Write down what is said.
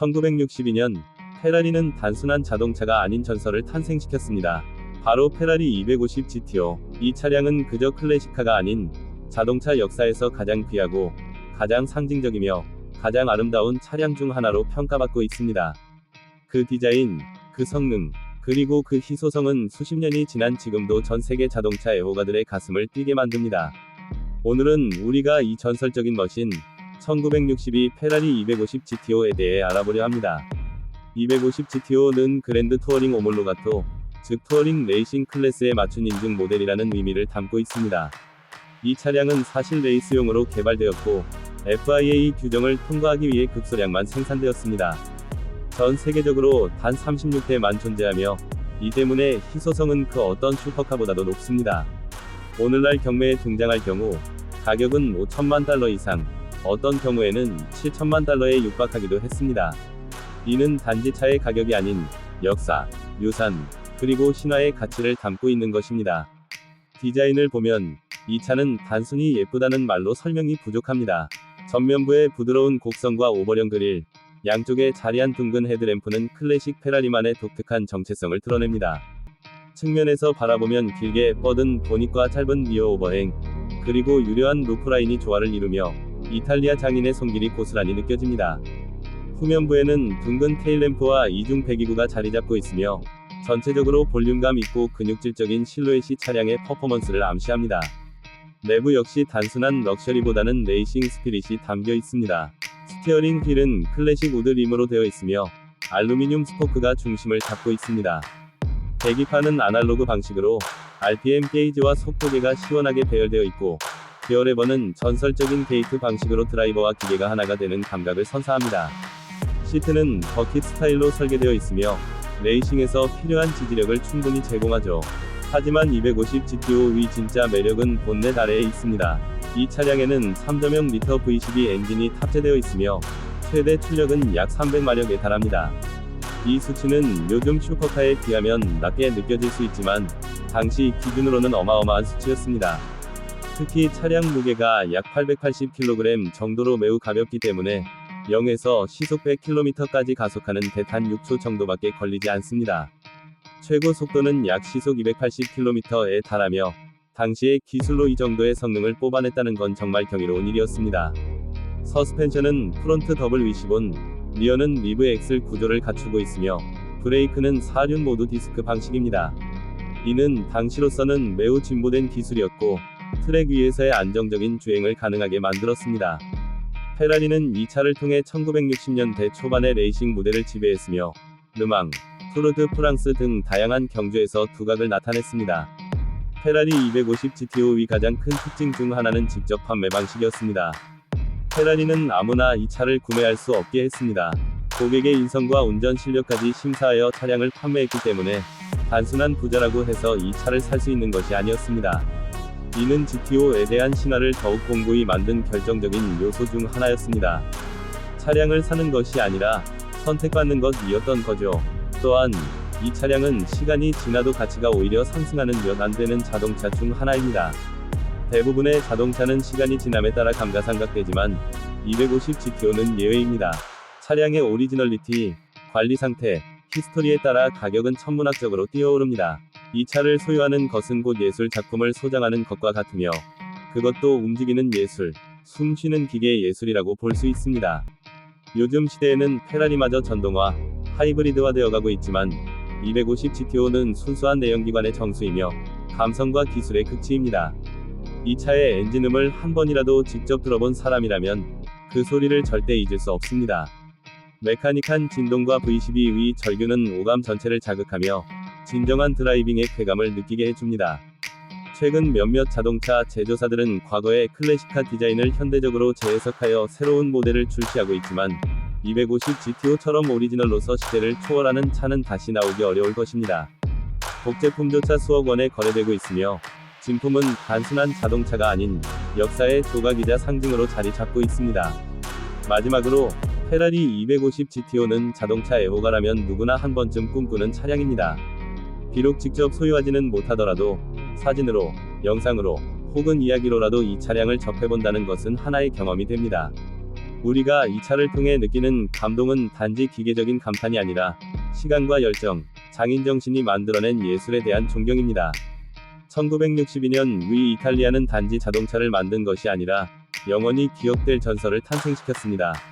1962년 페라리는 단순한 자동차가 아닌 전설을 탄생시켰습니다. 바로 페라리 250 GTO. 이 차량은 그저 클래식카가 아닌 자동차 역사에서 가장 귀하고 가장 상징적이며 가장 아름다운 차량 중 하나로 평가받고 있습니다. 그 디자인, 그 성능, 그리고 그 희소성은 수십 년이 지난 지금도 전 세계 자동차 애호가들의 가슴을 뛰게 만듭니다. 오늘은 우리가 이 전설적인 머신 1962 페라리 250 GTO에 대해 알아보려 합니다. 250 GTO는 그랜드 투어링 오몰로가토, 즉 투어링 레이싱 클래스에 맞춘 인증 모델이라는 의미를 담고 있습니다. 이 차량은 사실 레이스용으로 개발되었고 FIA 규정을 통과하기 위해 극소량만 생산되었습니다. 전 세계적으로 단 36대만 존재하며 이 때문에 희소성은 그 어떤 슈퍼카보다도 높습니다. 오늘날 경매에 등장할 경우 가격은 5천만 달러 이상, 어떤 경우에는 7천만 달러에 육박하기도 했습니다. 이는 단지 차의 가격이 아닌 역사, 유산, 그리고 신화의 가치를 담고 있는 것입니다. 디자인을 보면 이 차는 단순히 예쁘다는 말로 설명이 부족합니다. 전면부의 부드러운 곡선과 오버령 그릴, 양쪽에 자리한 둥근 헤드램프는 클래식 페라리만의 독특한 정체성을 드러냅니다. 측면에서 바라보면 길게 뻗은 보닛과 짧은 리어 오버행, 그리고 유려한 루프라인이 조화를 이루며 이탈리아 장인의 손길이 고스란히 느껴집니다. 후면부에는 둥근 테일램프와 이중 배기구가 자리 잡고 있으며 전체적으로 볼륨감 있고 근육질적인 실루엣이 차량의 퍼포먼스를 암시합니다. 내부 역시 단순한 럭셔리보다는 레이싱 스피릿이 담겨 있습니다. 스티어링 휠은 클래식 우드 림으로 되어 있으며 알루미늄 스포크가 중심을 잡고 있습니다. 배기판은 아날로그 방식으로 RPM 게이지와 속도계가 시원하게 배열되어 있고 기어 레버는 전설적인 게이트 방식으로 드라이버와 기계가 하나가 되는 감각을 선사합니다. 시트는 버킷 스타일로 설계되어 있으며 레이싱에서 필요한 지지력을 충분히 제공하죠. 하지만 250 GTO의 진짜 매력은 본넷 아래에 있습니다. 이 차량에는 3.0 리터 V12 엔진이 탑재되어 있으며 최대 출력은 약 300마력에 달합니다. 이 수치는 요즘 슈퍼카에 비하면 낮게 느껴질 수 있지만 당시 기준으로는 어마어마한 수치였습니다. 특히 차량 무게가 약 880kg 정도로 매우 가볍기 때문에 0에서 시속 100km까지 가속하는 대탄 6초 정도밖에 걸리지 않습니다. 최고 속도는 약 시속 280km에 달하며 당시의 기술로 이 정도의 성능을 뽑아냈다는 건 정말 경이로운 일이었습니다. 서스펜션은 프론트 더블 위시본, 리어는 리브 엑슬 구조를 갖추고 있으며 브레이크는 4륜 모두 디스크 방식입니다. 이는 당시로서는 매우 진보된 기술이었고 트랙 위에서의 안정적인 주행을 가능하게 만들었습니다. 페라리는 이 차를 통해 1960년대 초반의 레이싱 무대를 지배했으며 르망, 투르드 프랑스 등 다양한 경주에서 두각을 나타냈습니다. 페라리 250 GTO의 가장 큰 특징 중 하나는 직접 판매 방식이었습니다. 페라리는 아무나 이 차를 구매할 수 없게 했습니다. 고객의 인성과 운전 실력까지 심사하여 차량을 판매했기 때문에 단순한 부자라고 해서 이 차를 살 수 있는 것이 아니었습니다. 이는 GTO에 대한 신화를 더욱 공고히 만든 결정적인 요소 중 하나였습니다. 차량을 사는 것이 아니라 선택받는 것이었던 거죠. 또한 이 차량은 시간이 지나도 가치가 오히려 상승하는 몇 안 되는 자동차 중 하나입니다. 대부분의 자동차는 시간이 지남에 따라 감가상각되지만 250 GTO는 예외입니다. 차량의 오리지널리티, 관리 상태, 히스토리에 따라 가격은 천문학적으로 뛰어오릅니다. 이 차를 소유하는 것은 곧 예술 작품을 소장하는 것과 같으며 그것도 움직이는 예술, 숨 쉬는 기계의 예술이라고 볼 수 있습니다. 요즘 시대에는 페라리마저 전동화, 하이브리드화 되어가고 있지만 250 GTO는 순수한 내연기관의 정수이며 감성과 기술의 극치입니다. 이 차의 엔진음을 한 번이라도 직접 들어본 사람이라면 그 소리를 절대 잊을 수 없습니다. 메카닉한 진동과 V12의 절규는 오감 전체를 자극하며 진정한 드라이빙의 쾌감을 느끼게 해줍니다. 최근 몇몇 자동차 제조사들은 과거의 클래식카 디자인을 현대적으로 재해석하여 새로운 모델을 출시하고 있지만 250 GTO처럼 오리지널로서 시대를 초월하는 차는 다시 나오기 어려울 것입니다. 복제품조차 수억 원에 거래되고 있으며 진품은 단순한 자동차가 아닌 역사의 조각이자 상징으로 자리 잡고 있습니다. 마지막으로 페라리 250 GTO는 자동차 애호가라면 누구나 한 번쯤 꿈꾸는 차량입니다. 비록 직접 소유하지는 못하더라도 사진으로, 영상으로, 혹은 이야기로라도 이 차량을 접해본다는 것은 하나의 경험이 됩니다. 우리가 이 차를 통해 느끼는 감동은 단지 기계적인 감탄이 아니라 시간과 열정, 장인 정신이 만들어낸 예술에 대한 존경입니다. 1962년 위 이탈리아는 단지 자동차를 만든 것이 아니라 영원히 기억될 전설을 탄생시켰습니다.